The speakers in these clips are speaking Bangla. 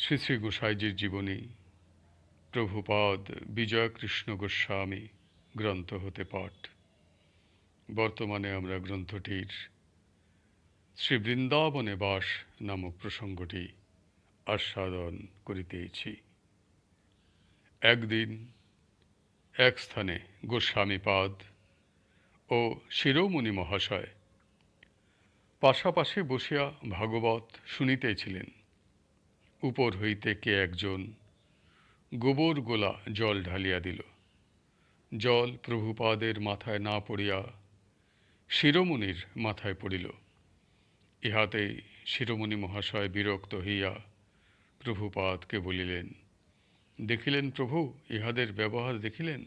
শ্রী শ্রী গোসাইজির জীবনী, প্রভুপাদ বিজয়কৃষ্ণ গোস্বামী, গ্রন্থ হতে পাঠ। বর্তমানে আমরা গ্রন্থটির শ্রী বৃন্দাবনে বাস নামক প্রসঙ্গটি আস্বাদন করিতেছি। একদিন এক স্থানে গোস্বামীপাদ ও শিরোমণি মহাশয় পাশাপাশি বসিয়া ভাগবত শুনিতেছিলেন। উপর হইতে কে একজন গোবর গোলা জল ঢালিয়া দিল। জল প্রভুপাদের মাথায় না পড়িয়া শিরোমণির মাথায় পড়িল। ইহাতে শিরোমণি মহাশয় বিরক্ত হইয়া প্রভুপাদকে বলিলেন, দেখিলেন প্রভু, ইহাদের ব্যবহার দেখিলেন?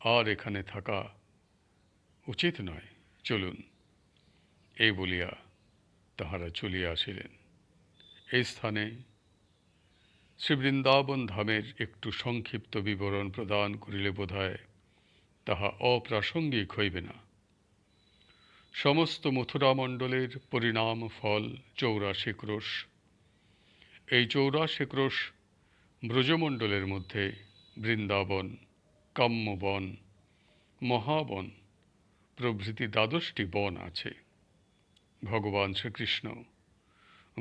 আর এখানে থাকা উচিত নয়। চলুন। এই বলিয়া তাহারা চলিয়া আসিলেন। এই স্থানে শ্রী বৃন্দাবন ধামের একটু সংক্ষিপ্ত বিবরণ প্রদান করিলে বোধহয় তাহা অপ্রাসঙ্গিক হইবে না। সমস্ত মথুরামণ্ডলের পরিণাম ফল চৌরাশি ক্রোশ। এই চৌরাশি ক্রোশ ব্রজমণ্ডলের মধ্যে বৃন্দাবন, কাম্যবন, মহাবন প্রভৃতি দ্বাদশটি বন আছে। ভগবান শ্রীকৃষ্ণ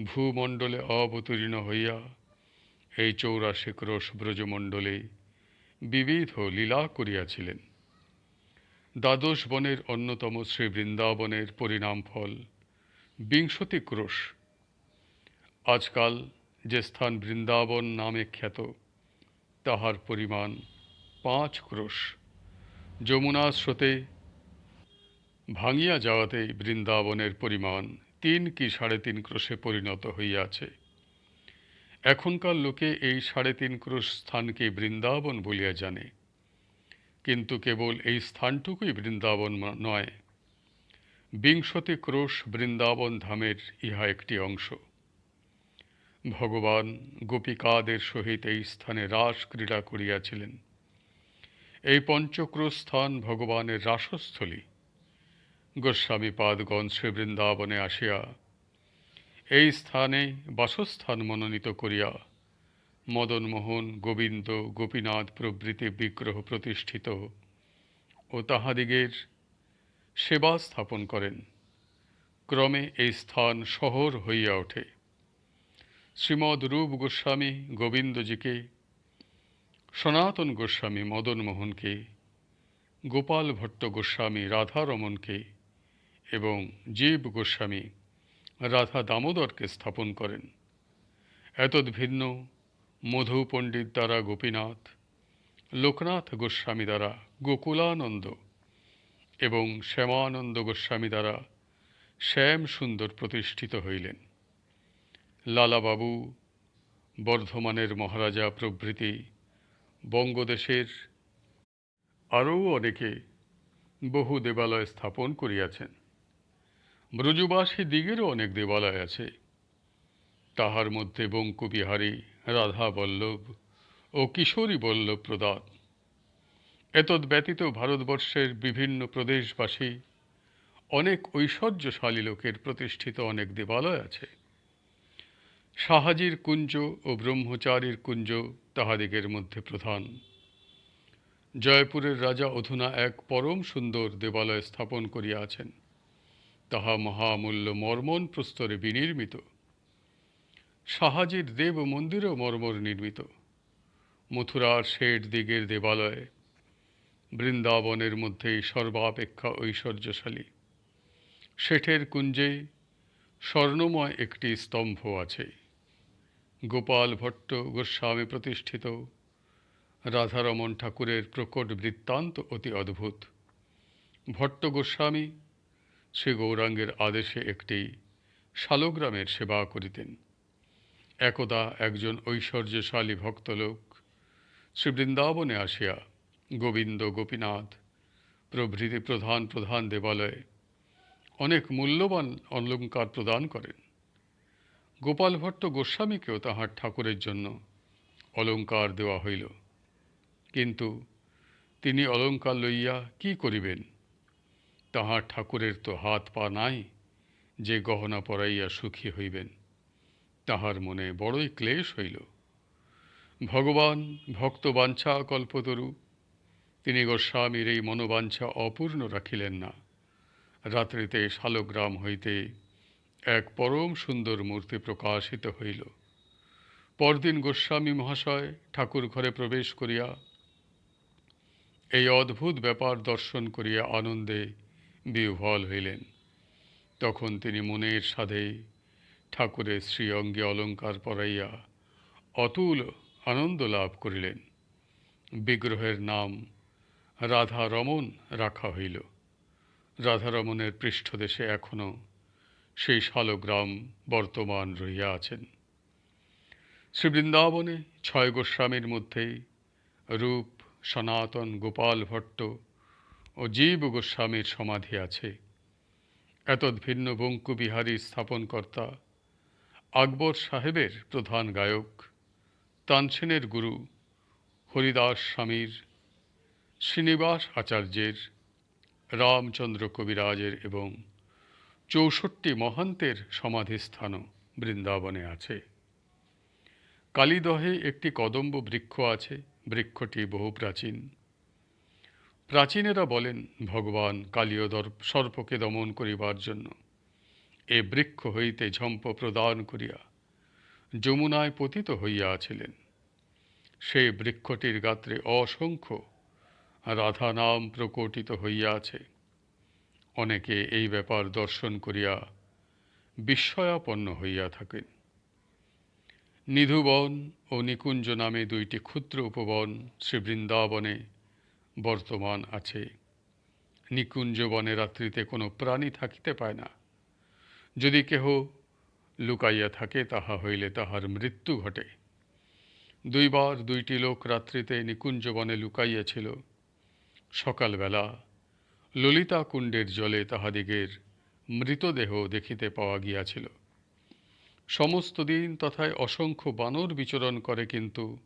ভূমণ্ডলে অবতীর্ণ হইয়া এই চৌরাশি ক্রোশ ব্রজমণ্ডলে বিবিধ লীলা করিয়াছিলেন। দ্বাদশ বনের অন্যতম শ্রী বৃন্দাবনের পরিণাম ফল বিংশতি ক্রোশ আজকাল যে স্থান বৃন্দাবন নামে খ্যাত, তাহার পরিমাণ পাঁচ ক্রোশ। যমুনা স্রোতে ভাঙিয়া যাওয়াতে বৃন্দাবনের পরিমাণ তিন কি সাড়ে তিন ক্রোশে পরিণত হইয়াছে। এখনকার লোকে এই সাড়ে তিন ক্রোশ স্থানকে বৃন্দাবন বলিয়া জানে। কিন্তু কেবল এই স্থানটুকুই বৃন্দাবন নয়, বিংশতি ক্রোশ বৃন্দাবন ধামের ইহা একটি অংশ। ভগবান গোপিকাদের সহিত এই স্থানে রাস ক্রীড়া করিয়াছিলেন। এই পঞ্চক্রোশ স্থান ভগবানের রাসস্থলী। গোস্বামী পাদগণ শ্রী বৃন্দাবনে আসিয়া এই স্থানে বাসস্থান মনোনীত করিয়া মদনমোহন, গোবিন্দ, গোপীনাথ প্রভৃতি বিগ্রহ প্রতিষ্ঠিত ও তাহাদিগের সেবা স্থাপন করেন। ক্রমে এই স্থান শহর হইয়া ওঠে। শ্রীমদ রূপ গোস্বামী গোবিন্দজিকে, সনাতন গোস্বামী মদনমোহনকে, গোপাল ভট্ট গোস্বামী রাধারমনকে এবং জীব গোস্বামী রাধা দামোদরকে স্থাপন করেন। এতদ ভিন্ন, মধু পণ্ডিত দ্বারা গোপীনাথ, লোকনাথ গোস্বামী দ্বারা গোকুলানন্দ এবং শ্যামানন্দ গোস্বামী দ্বারা শ্যাম সুন্দর প্রতিষ্ঠিত হইলেন। লালাবাবু, বর্ধমানের মহারাজা প্রভৃতি, বঙ্গদেশের আরও অনেকে বহু দেবালয় স্থাপন করিয়াছেন। ব্রজবাসী দিগেরও অনেক দেবালয় আছে। তাহার মধ্যে বঙ্কুবিহারী রাধা বল্লভ ও কিশোরী বল্লভ প্রদাত এতদ ব্যতীত ভারতবর্ষের বিভিন্ন প্রদেশবাসী অনেক ঐশ্বর্যশালী লোকের প্রতিষ্ঠিত অনেক দেবালয় আছে। সাহাজির কুঞ্জ ও ব্রহ্মচারীর কুঞ্জ তাহাদিগের মধ্যে প্রধান। জয়পুরের রাজা অধুনা এক পরম সুন্দর দেবালয় স্থাপন করিয়াছেন। তাহা মহামূল্য মর্মন প্রস্তরে বিনির্মিত। সাহাজির দেব মন্দিরও মর্মর নির্মিত। মথুরার শেঠ দিগের দেবালয়ে। বৃন্দাবনের মধ্যেই সর্বাপেক্ষা ঐশ্বর্যশালী। শেঠের কুঞ্জে স্বর্ণময় একটি স্তম্ভ আছে। গোপাল ভট্ট গোস্বামী প্রতিষ্ঠিত। রাধারমন ঠাকুরের প্রকট বৃত্তান্ত অতি অদ্ভুত। ভট্ট গোস্বামী শ্রী গৌরাঙ্গের আদেশে একটি শালগ্রামের সেবা করিতেন। একদা একজন ঐশ্বর্যশালী ভক্তলোক শ্রী বৃন্দাবনে আসিয়া গোবিন্দ, গোপীনাথ, প্রভৃতি প্রধান প্রধান দেবালয়ে অনেক মূল্যবান অলঙ্কার প্রদান করেন। গোপাল ভট্ট গোস্বামীকেও তাহার ঠাকুরের জন্য অলঙ্কার দেওয়া হইল। কিন্তু তিনি অলঙ্কার লইয়া কি করিবেন? তাহার ঠাকুরের তো হাত পা নাই, যে গহনা পরাইয়া সুখী হইবেন। তাহার মনে বড়ই ক্লেশ হইল। ভগবান ভক্ত বাঞ্ছা কল্পতরু, তিনি গোস্বামীর এই মনোবাঞ্ছা অপূর্ণ রাখিলেন না। রাত্রিতে শালগ্রাম হইতে এক পরম সুন্দর মূর্তি প্রকাশিত হইল। পরদিন গোস্বামী মহাশয় ঠাকুর ঘরে প্রবেশ করিয়া এই অদ্ভুত ব্যাপার দর্শন করিয়া আনন্দে বিহ্বল হইলেন। তখন তিনি মনের সাধে ঠাকুরের শ্রী অঙ্গে অলঙ্কার পরাইয়া অতুল আনন্দ লাভ করিলেন। বিগ্রহের নাম রাধা রমন রাখা হইল। রাধারমণের পৃষ্ঠদেশে এখনও সেই শালগ্রাম বর্তমান রহিয়া আছেন। শ্রী বৃন্দাবনে ছয় গোস্বামীর মধ্যেই রূপ সনাতন গোপাল ভট্ট ও জীব গোস্বামীর সমাধি আছে। এতদ ভিন্ন বঙ্কু বিহারী স্থাপনকর্তা, আকবর সাহেবের প্রধান গায়ক, তানসেনের গুরু, হরিদাস স্বামীর, শ্রীনিবাস আচার্যের, রামচন্দ্র কবিরাজের এবং চৌষট্টি মহান্তের সমাধিস্থানও বৃন্দাবনে আছে। কালীদহে একটি কদম্ব বৃক্ষ আছে, বৃক্ষটি বহু প্রাচীন। প্রাচীনেরা বলেন, ভগবান কালীয় সর্পকে দমন করিবার জন্য। এ বৃক্ষ হইতে ঝম্প প্রদান করিয়া যমুনায় পতিত হইয়াছিলেন সেই বৃক্ষটির গাত্রে অসংখ্য রাধা নাম প্রকটিত হইয়াছে অনেকে এই ব্যাপার দর্শন করিয়া বিস্ময়াপন্ন হইয়া থাকেন। নিধুবন ও নিকুঞ্জ নামে দুইটি ক্ষুদ্র উপবন শ্রী বৃন্দাবনে বর্তমান আছে। নিকুঞ্জ বনে রাত্রিতে কোনো প্রাণী থাকিতে পায় না। যদি কেহ লুকাইয়া থাকে, তাহা হইলে তাহার মৃত্যু ঘটে। দুইবার দুইটি লোক রাত্রিতে নিকুঞ্জ বনে লুকাইয়াছিল। সকালবেলা ললিতা কুণ্ডের জলে তাহাদিগের মৃতদেহ দেখিতে পাওয়া গিয়াছিল। সমস্ত দিন তথায় অসংখ্য বানর বিচরণ করে কিন্তু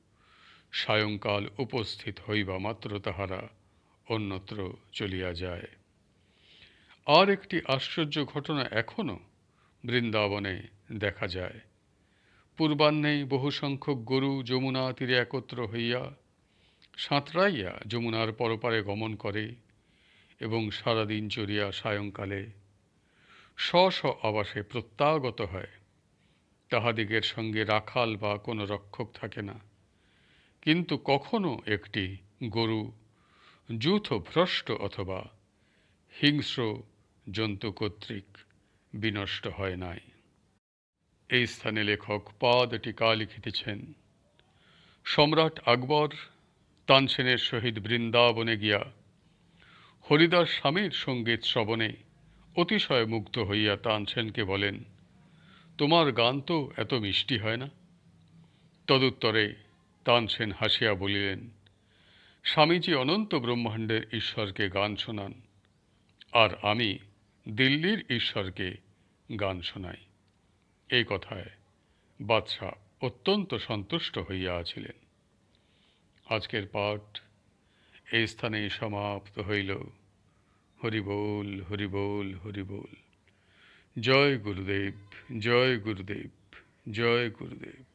সায়ংকাল উপস্থিত হইবা মাত্র তাহারা, অন্যত্র চলিয়া যায়। আর একটি আশ্চর্য ঘটনা এখনও বৃন্দাবনে দেখা যায়। পূর্বাহ্নেই বহু সংখ্যক গরু যমুনা তীরে একত্র হইয়া সাঁতরাইয়া যমুনার পরপারে গমন করে এবং সারাদিন চড়িয়া সায়ংকালে স্ব স্ব আবাসে প্রত্যাগত হয়। তাহাদিগের সঙ্গে রাখাল বা কোনো রক্ষক থাকে না। কিন্তু কখনো একটি গরু, যূথ ভ্রষ্ট অথবা হিংস্র জন্তু কর্তৃক বিনষ্ট হয় নাই। এই স্থানে লেখক পাদ টিকা লিখিতেছেন, সম্রাট আকবর তানসেনের সহিত বৃন্দাবনে গিয়া হরিদাস স্বামীর সংগীত শ্রবণে অতিশয় মুগ্ধ হইয়া তানসেনকে বলেন, তোমার গান তো এত মিষ্টি হয় না? তদুত্তরে তানসেন হাসিয়া বলিলেন, স্বামীজি অনন্ত ব্রহ্মাণ্ডের ঈশ্বরকে গান শোনান, আর আমি দিল্লির ঈশ্বরকে গান শোনাই। এই কথায় বাদশাহ অত্যন্ত সন্তুষ্ট হইয়া আছিলেন। আজকের পাঠ এই স্থানেই সমাপ্ত হইল। হরিবোল হরিবোল হরিবোল জয় গুরুদেব জয় গুরুদেব জয় গুরুদেব।